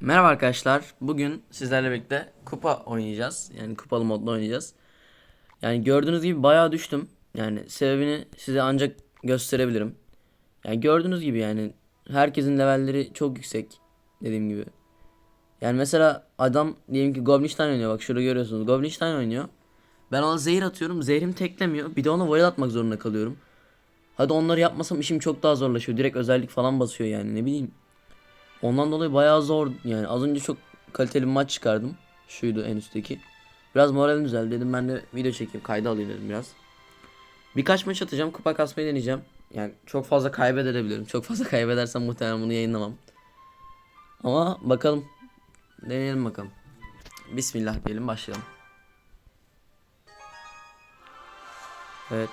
Merhaba arkadaşlar. Bugün sizlerle birlikte kupa oynayacağız. Yani kupalı modda oynayacağız. Yani gördüğünüz gibi bayağı düştüm. Yani sebebini size ancak gösterebilirim. Yani gördüğünüz gibi yani herkesin levelleri çok yüksek. Dediğim gibi. Yani mesela adam diyelim ki Goblinstein oynuyor. Bak şurada görüyorsunuz. Goblinstein oynuyor. Ben ona zehir atıyorum. Zehrim teklemiyor. Bir de ona void atmak zorunda kalıyorum. Hadi onları yapmasam işim çok daha zorlaşıyor. Direkt özellik falan basıyor yani ne bileyim. Ondan dolayı bayağı zor yani az önce çok kaliteli bir maç çıkardım. Şuydu en üstteki. Biraz moralim düzeldi dedim ben de video çekeyim kayda alayım dedim biraz. Birkaç maç atacağım kupa kasmayı deneyeceğim. Yani çok fazla kaybedebilirim. Çok fazla kaybedersem muhtemelen bunu yayınlamam. Ama bakalım. Deneyelim bakalım. Bismillah diyelim başlayalım. Evet.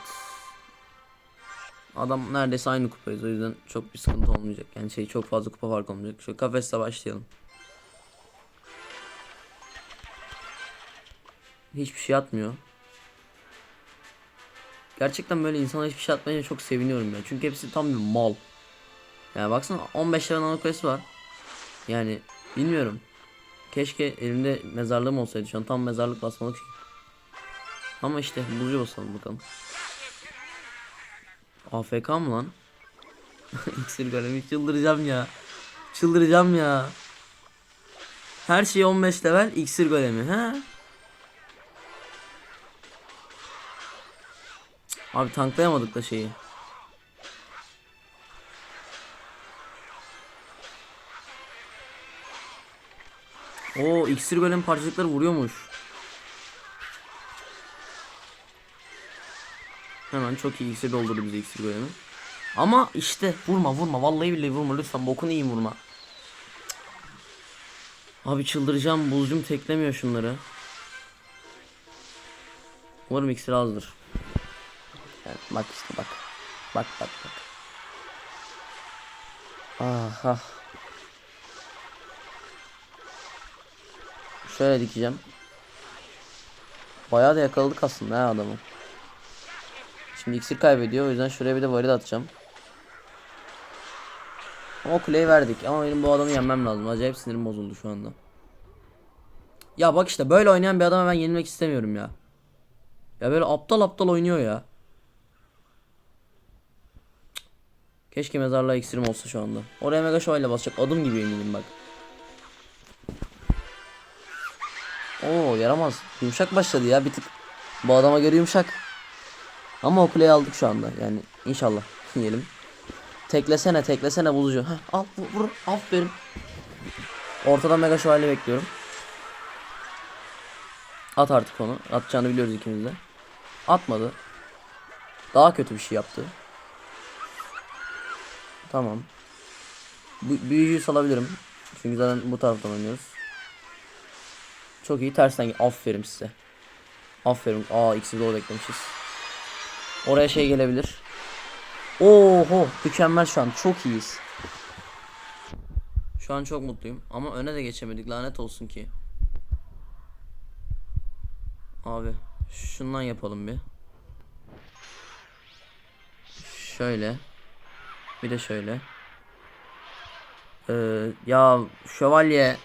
Adam neredeyse aynı kupayız o yüzden çok bir sıkıntı olmayacak. Yani şey çok fazla kupa fark olmayacak. Şöyle kafesle başlayalım. Hiçbir şey atmıyor. Gerçekten böyle insana hiçbir şey atmayınca çok seviniyorum ya. Çünkü hepsi tam bir mal. Yani baksana 15 tane nanokulesi var. Yani bilmiyorum. Keşke elimde mezarlığım olsaydı şu an tam mezarlık basmalık şey. Ama işte bulucu basalım bakalım. AFK mı lan? İksir golemi çıldıracağım ya. Çıldıracağım ya. Her şey 15 level iksir golemi ha? Abi tanklayamadık da şeyi. Oo iksir golem parçacıkları vuruyormuş. Hemen çok iyi iksir doldurdu bize iksir golemi. Ama işte vurma vurma vallahi billahi vurma lütfen bokunu yiyeyim vurma. Abi çıldıracağım buzcum teklemiyor şunları. Umarım iksir azdır. Evet, bak işte bak. Bak bak bak. Ah ah. Şöyle dikeceğim. Bayağı da yakaladık aslında ha adamı. Şimdi iksir kaybediyor o yüzden şuraya bir de varil atacağım. Ama kuleyi verdik ama benim bu adamı yenmem lazım. Acayip sinirim bozuldu şu anda. Ya bak işte böyle oynayan bir adama ben yenilmek istemiyorum ya. Ya böyle aptal aptal oynuyor ya. Keşke mezarlığa iksirim olsa şu anda. Oraya mega şövalye basacak adım gibi eminim bak. Oo yaramaz. Yumuşak başladı ya bir tık. Bu adama göre yumuşak. Ama o kuleyi aldık şu anda. Yani inşallah yiyelim. Teklesene teklesene bulucu. Heh, al vur, vur aferin. Ortadan mega şövalye bekliyorum. At artık onu. Atacağını biliyoruz ikimiz de. Atmadı. Daha kötü bir şey yaptı. Tamam. Bu, büyücüyü salabilirim. Çünkü zaten bu taraftan oynuyoruz. Çok iyi tersten aferin size. Aferin. Aa ikisi de beklemişiz. Oraya şey gelebilir. Oho mükemmel şu an çok iyiyiz. Şu an çok mutluyum ama öne de geçemedik lanet olsun ki. Abi şundan yapalım bir. Şöyle. Bir de şöyle. Ee, ya şövalye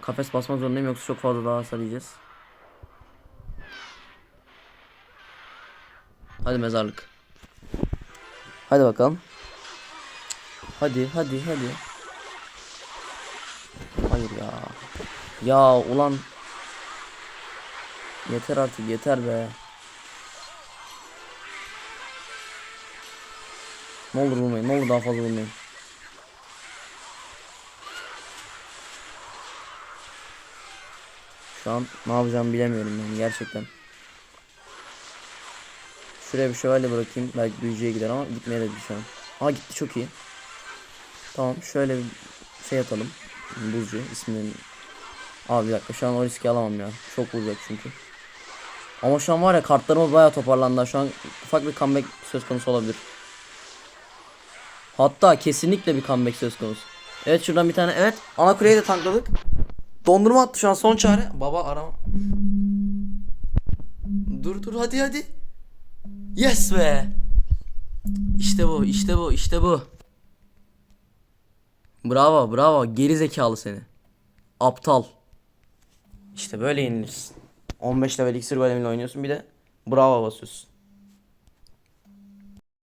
Kafes basmak zorundayım yoksa çok fazla daha hasar yiyeceğiz. Hadi mezarlık. Hadi bakalım. Hadi hadi hadi. Hayır ya. Ya ulan. Yeter artık yeter be. Ne olur vurmayın ne olur daha fazla vurmayın. Şu an ne yapacağımı bilemiyorum yani gerçekten. Şuraya bir şövalye bırakayım. Belki büyücüye gider ama gitmeye de şu an. Aa gitti çok iyi. Tamam şöyle bir şey atalım. Buzcu ismini. Abi bir dakika şu an o riski alamam ya. Çok vuracak çünkü. Ama şu an var ya kartlarımız bayağı toparlandı. Şu an ufak bir comeback söz konusu olabilir. Hatta kesinlikle bir comeback söz konusu. Evet şuradan bir tane evet ana kuleyi de tankladık. Dondurma attı şu an son çare. Baba arama. Dur dur hadi hadi. Yes be. İşte bu, işte bu, işte bu. Bravo bravo geri zekalı seni. Aptal. İşte böyle yenilirsin. 15 level iksir golemiyle oynuyorsun bir de bravo basıyorsun.